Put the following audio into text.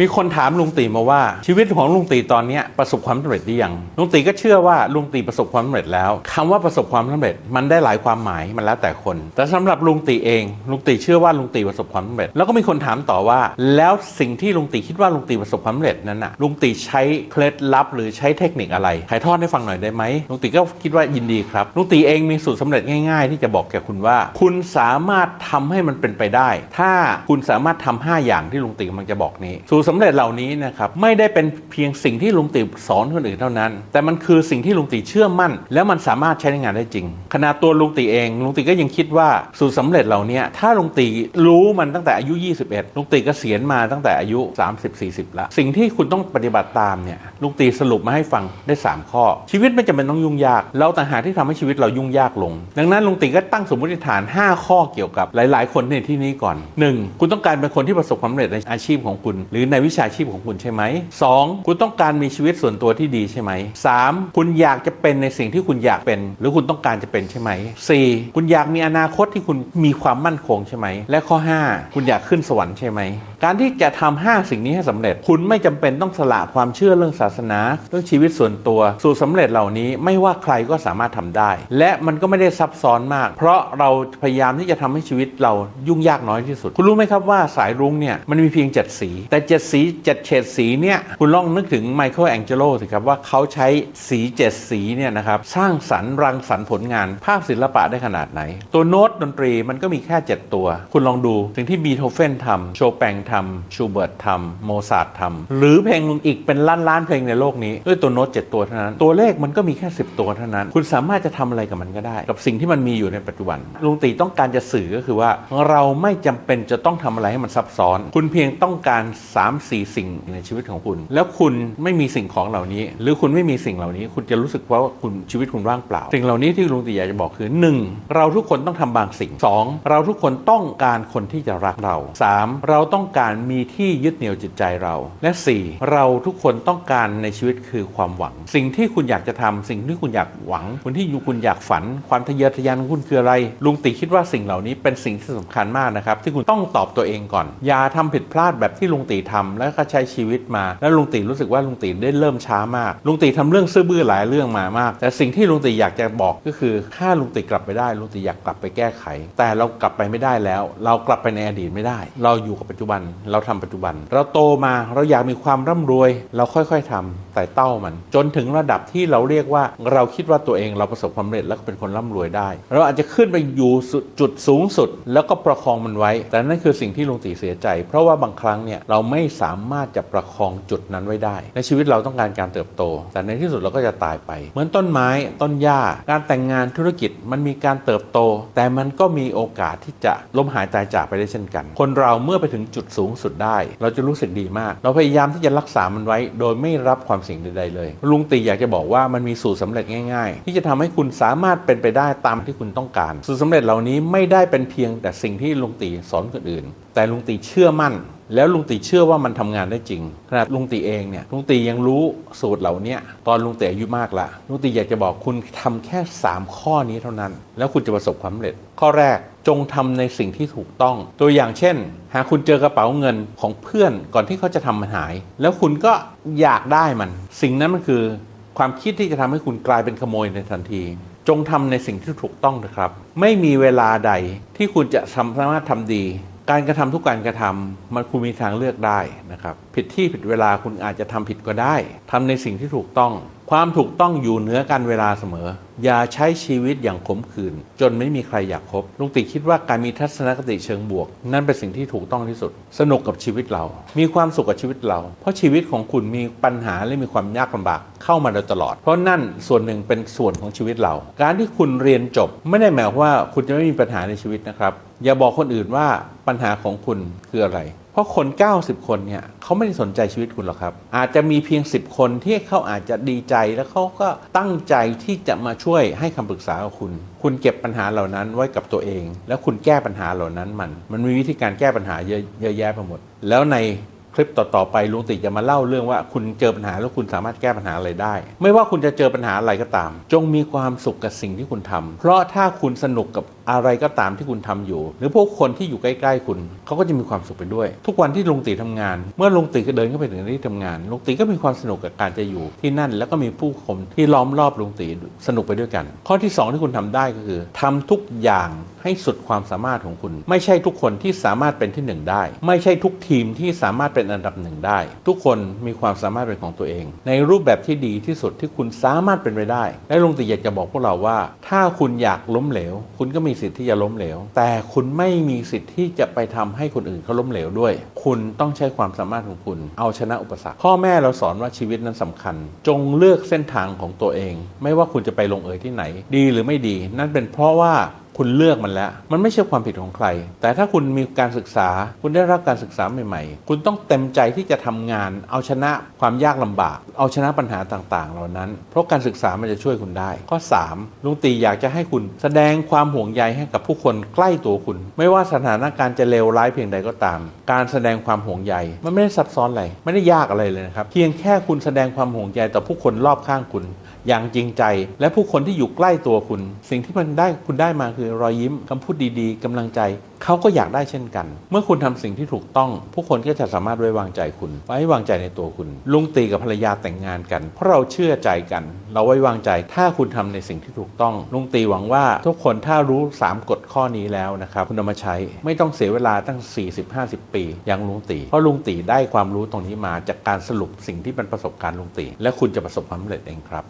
มีคนถามลุงตีมาว่าชีวิตของลุงตีตอนนี้ประสบความสำเร็จหรือยังลุงตีก็เชื่อว่าลุงตีประสบความสำเร็จแล้วคำว่าประสบความสำเร็จมันได้หลายความหมายมันแล้วแต่คน แต่สำหรับลุงตีเองลุงตีเชื่อว่าลุงตีประสบความสำเร็จ แล้วก็มีคนถามต่อว่า แล้วสิ่งที่ลุงตีคิดว่าลุงตีประสบความสำเร็จนั้นน่ะลุงตีใช้เคล็ดลับ หรือใช้เทคนิคอะไรถ่ายทอดให้ฟังหน่อยได้ไหมลุงตีก็คิดว่ายินดีครับลุงตีเองมีสูตรสำเร็จง่าย ๆ ที่จะบอกแก่คุณว่า คุณสามารถทำให้มันเป็นไปได้ ถ้าคุณสามารถทำห้าอย่างที่ลุงตีกำลังจะบอกนี้สูตรสำเร็จเหล่านี้นะครับไม่ได้เป็นเพียงสิ่งที่ลุงตีสอนคนอื่นเท่านั้น แต่มันคือสิ่งที่ลุงตีเชื่อมั่น แล้วมันสามารถใช้ในงานได้จริงขนาดตัวลุงตีเองลุงตีก็ยังคิดว่าสูตรสำเร็จเหล่านี้ถ้าลุงตีรู้มันตั้งแต่อายุ 21 ลุงตีเกษียณมาตั้งแต่อายุ 30-40 แล้ว สิ่งที่คุณต้องปฏิบัติตามเนี่ยลุงตีสรุปมาให้ฟังได้ 3 ข้อ ชีวิตไม่จำเป็นต้องยุ่งยาก เราต่างหากที่ทำให้ชีวิตเรายุ่งยากลง ดังนั้นลุงตีก็ตั้งสมมติฐาน 5 ข้อเกี่ยวกับหลาย ๆ คนในที่นี้ก่อน 1. คุณต้องการเป็นคนที่ประสบความสำเร็จในอาชีพของคุณ หรือในในวิชาชีพของคุณใช่ไหม 2. คุณต้องการมีชีวิตส่วนตัวที่ดีใช่ไหม 3. คุณอยากจะเป็นในสิ่งที่คุณอยากเป็น หรือคุณต้องการจะเป็นใช่ไหม 4. คุณอยากมีอนาคตที่คุณมีความมั่นคงใช่ไหม และข้อ 5 คุณอยากขึ้นสวรรค์ใช่ไหม การที่จะทำ5สิ่งนี้ให้สำเร็จ คุณไม่จำเป็นต้องสละความเชื่อเรื่องศาสนา เรื่องชีวิตส่วนตัว สู่สำเร็จเหล่านี้ไม่ว่าใครก็สามารถทำได้ และมันก็ไม่ได้ซับซ้อนมาก เพราะเราพยายามที่จะทำให้ชีวิตเรายุ่งยากน้อยที่สุด คุณรู้ไหมครับว่าสายรุ้งเนี่ยมันมีเพียง 7 สี แต่ 7สี7เฉดสีเนี่ยคุณลองนึกถึงไมเคิลแองเจโลสิครับว่าเขาใช้สี7สีเนี่ยนะครับสร้างสรรค์รังสรรค์ผลงานภาพศิลปะได้ขนาดไหน ตัวโน้ตดนตรีมันก็มีแค่ 7 ตัว คุณลองดูสิ่งที่บีโธเฟนทำโชแปงทำชูเบิร์ตทำโมซาร์ททำหรือเพลงอีกเป็นล้านล้านๆเพลงในโลกนี้ด้วยตัวโน้ต7ตัวเท่านั้น ตัวเลขมันก็มีแค่ 10 ตัวเท่านั้น คุณสามารถจะทำอะไรกับมันก็ได้ กับสิ่งที่มันมีอยู่ในปัจจุบันลุงตีต้องการจะสื่อก็คือว่า เราไม่จำเป็นจะต้องทำอะไรให้มันซับซ้อน คุณเพียงต้องการ3-4 สิ่งในชีวิตของคุณ แล้วคุณไม่มีสิ่งของเหล่านี้ หรือคุณไม่มีสิ่งเหล่านี้ คุณจะรู้สึกว่าคุณชีวิตคุณว่างเปล่า สิ่งเหล่านี้ที่ลุงตีอยากจะบอกคือ 1. เราทุกคนต้องทำบางสิ่ง 2. เราทุกคนต้องการคนที่จะรักเรา 3. เราต้องการมีที่ยึดเหนี่ยวจิตใจเรา และ 4. เราทุกคนต้องการในชีวิตคือความหวัง สิ่งที่คุณอยากจะทำสิ่งที่คุณอยากหวังคนที่อยู่คุณอยากฝัน ความทะเยอทะยานของคุณคืออะไร ลุงตีคิดว่าสิ่งเหล่านี้เป็นสิ่งที่สำคัญมากนะครับที่คุณต้องตอบตัวเองก่อน อย่าทำผิดพลาดแบบที่ลุงตีทำแล้วก็ใช้ชีวิตมา แล้วลุงตีรู้สึกว่าลุงตีได้เริ่มช้ามาก ลุงตีทำเรื่องซื่อบื้อหลายเรื่องมามาก แต่สิ่งที่ลุงตีอยากจะบอกก็คือถ้าลุงตีกลับไปได้ลุงตีอยากกลับไปแก้ไข แต่เรากลับไปไม่ได้แล้ว เรากลับไปในอดีตไม่ได้ เราอยู่กับปัจจุบันเราทำปัจจุบัน เราโตมาเราอยากมีความร่ำรวย เราค่อยๆทำแต่เต้ามัน จนถึงระดับที่เราเรียกว่าเราคิดว่าตัวเองเราประสบความสำเร็จแล้วก็เป็นคนร่ำรวยได้ เราอาจจะขึ้นไปอยู่จุดสูงสุด แล้วก็ประคองมันไว้ แต่นั่นคือสิ่งที่ลุงตีเสียใจ เพราะว่าบางครั้งเนี่ยเราไม่สามารถจะประคองจุดนั้นไว้ได้ ในชีวิตเราต้องการการเติบโต แต่ในที่สุดเราก็จะตายไป เหมือนต้นไม้ต้นหญ้า การแต่งงานธุรกิจมันมีการเติบโต แต่มันก็มีโอกาสที่จะล้มหายตายจากไปได้เช่นกัน คนเราเมื่อไปถึงจุดสูงสุดได้ เราจะรู้สึกดีมาก เราพยายามที่จะรักษามันไว้ โดยไม่รับความเสิ่งใดๆเลย ลุงตีอยากจะบอกว่ามันมีสูตรสำเร็จง่าย ๆ ที่จะทำให้คุณสามารถเป็นไปได้ตามที่คุณต้องการ สูตรสำเร็จเหล่านี้ไม่ได้เป็นเพียงแต่สิ่งที่ลุงตีสอนคนอื่น แต่ลุงตีเชื่อมั่น แล้วลุงตีเชื่อว่ามันทำงานได้จริงขนาดลุงตีเองเนี่ยลุงตียังรู้สูตรเหล่านี้ตอนลุงตีอายุมากละลุงตีอยากจะบอกคุณทำแค่ 3 ข้อนี้เท่านั้น แล้วคุณจะประสบความสำเร็จ ข้อแรกจงทำในสิ่งที่ถูกต้อง ตัวอย่างเช่น หากคุณเจอกระเป๋าเงินของเพื่อนก่อนที่เขาจะทำมันหาย แล้วคุณก็อยากได้มัน สิ่งนั้นมันคือ ความคิดที่จะทำให้คุณกลายเป็นขโมยในทันที จงทำในสิ่งที่ถูกต้องนะครับ ไม่มีเวลาใดที่คุณจะสามารถทำดี การกระทำทุกการกระทำมันคุณมีทางเลือกได้นะครับผิดที่ผิดเวลาคุณอาจจะทำผิดก็ได้ทำในสิ่งที่ถูกต้อง ความถูกต้องอยู่เหนือการเวลาเสมอ อย่าใช้ชีวิตอย่างขมขื่นจนไม่มีใครอยากคบลุงติคิดว่าการมีทัศนคติเชิงบวก นั่นเป็นสิ่งที่ถูกต้องที่สุด สนุกกับชีวิตเรา มีความสุขกับชีวิตเรา เพราะชีวิตของคุณมีปัญหาและมีความยากลำบากเข้ามาโดยตลอด เพราะนั่นส่วนหนึ่งเป็นส่วนของชีวิตเรา การที่คุณเรียนจบ ไม่ได้หมายว่าคุณจะไม่มีปัญหาในชีวิตนะครับ อย่าบอกคนอื่นว่าปัญหาของคุณคืออะไร เพราะคน 90 คนเนี่ยเขาไม่ได้สนใจชีวิตคุณหรอกครับ อาจจะมีเพียง 10 คนที่เขาอาจจะดีใจแล้วเขาก็ตั้งใจที่จะมาช่วยให้คำปรึกษากับคุณ คุณเก็บปัญหาเหล่านั้นไว้กับตัวเอง แล้วคุณแก้ปัญหาเหล่านั้นมัน มันมีวิธีการแก้ปัญหาเยอะเยอะแยะไปหมด แล้วใน คลิปต่อๆไปลุงติจะมาเล่าเรื่องว่าคุณเจอปัญหาแล้วคุณสามารถแก้ปัญหาอะไรได้ ไม่ว่าคุณจะเจอปัญหาอะไรก็ตาม จงมีความสุขกับสิ่งที่คุณทำเพราะถ้าคุณสนุกกับอะไรก็ตามที่คุณทำอยู่ หรือพวกคนที่อยู่ใกล้ๆคุณเขาก็จะมีความสุขไปด้วย ทุกวันที่ลุงตีทำงาน เมื่อลุงตีก็เดินเข้าไปถึงที่ทำงานลุงตีก็มีความสนุกกับการจะอยู่ที่นั่นแล้วก็มีผู้คนที่ล้อมรอบลุงตีสนุกไปด้วยกัน ข้อที่สองที่คุณทำได้ก็คือทำทุกอย่างให้สุดความสามารถของคุณ ไม่ใช่ทุกคนที่สามารถเป็นที่หนึ่งได้ ไม่ใช่ทุกทีมที่สามารถเป็นอันดับหนึ่งได้ ทุกคนมีความสามารถเป็นของตัวเอง ในรูปแบบที่ดีที่สุดที่คุณสามารถเป็นไปได้และลุงตีอยากจะบอกพวกเราว่า ถ้าคุณอยากล้มเหลว คุณก็มีสิทธิ์ที่จะล้มเหลว แต่คุณไม่มีสิทธิ์ที่จะไปทำให้คนอื่นเขาล้มเหลวด้วย คุณต้องใช้ความสามารถของคุณ เอาชนะอุปสรรคพ่อแม่เราสอนว่าชีวิตนั้นสำคัญ จงเลือกเส้นทางของตัวเอง ไม่ว่าคุณจะไปลงเอยที่ไหน ดีหรือไม่ดี นั่นเป็นเพราะว่า คุณเลือกมันแล้ว มันไม่ใช่ความผิดของใคร แต่ถ้าคุณมีการศึกษา คุณได้รับการศึกษาใหม่ ๆ คุณต้องเต็มใจที่จะทำงาน เอาชนะความยากลำบาก เอาชนะปัญหาต่างๆ เหล่านั้น เพราะการศึกษามันจะช่วยคุณได้ ข้อ 3 ลุงตีอยากจะให้คุณแสดงความห่วงใยให้กับผู้คนใกล้ตัวคุณ ไม่ว่าสถานการณ์จะเลวร้ายเพียงใดก็ตาม การแสดงความห่วงใยมันไม่ได้ซับซ้อนอะไร ไม่ได้ยากอะไรเลยนะครับ เพียงแค่คุณแสดงความห่วงใยต่อผู้คนรอบข้างคุณ อย่างจริงใจ และผู้คนที่อยู่ใกล้ตัวคุณ สิ่งที่มันได้คุณได้มาคือรอยยิ้มคำพูดดีๆกำลังใจเขาก็อยากได้เช่นกัน เมื่อคุณทำสิ่งที่ถูกต้อง ผู้คนก็จะสามารถไว้วางใจคุณ ไว้วางใจในตัวคุณ ลุงตีกับภรรยาแต่งงานกัน เพราะเราเชื่อใจกัน เราไว้วางใจ ถ้าคุณทำในสิ่งที่ถูกต้อง ลุงตีหวังว่าทุกคนถ้ารู้ 3กฎข้อนี้แล้วนะครับคุณเอามาใช้ไม่ต้องเสียเวลาตั้ง 40-50 ปี อย่างลุงตี เพราะลุงตีได้ความรู้ตรงนี้มาจากการสรุปสิ่งที่เป็นประสบการณ์ลุงตี และคุณจะประสบความสำเร็จเองครับ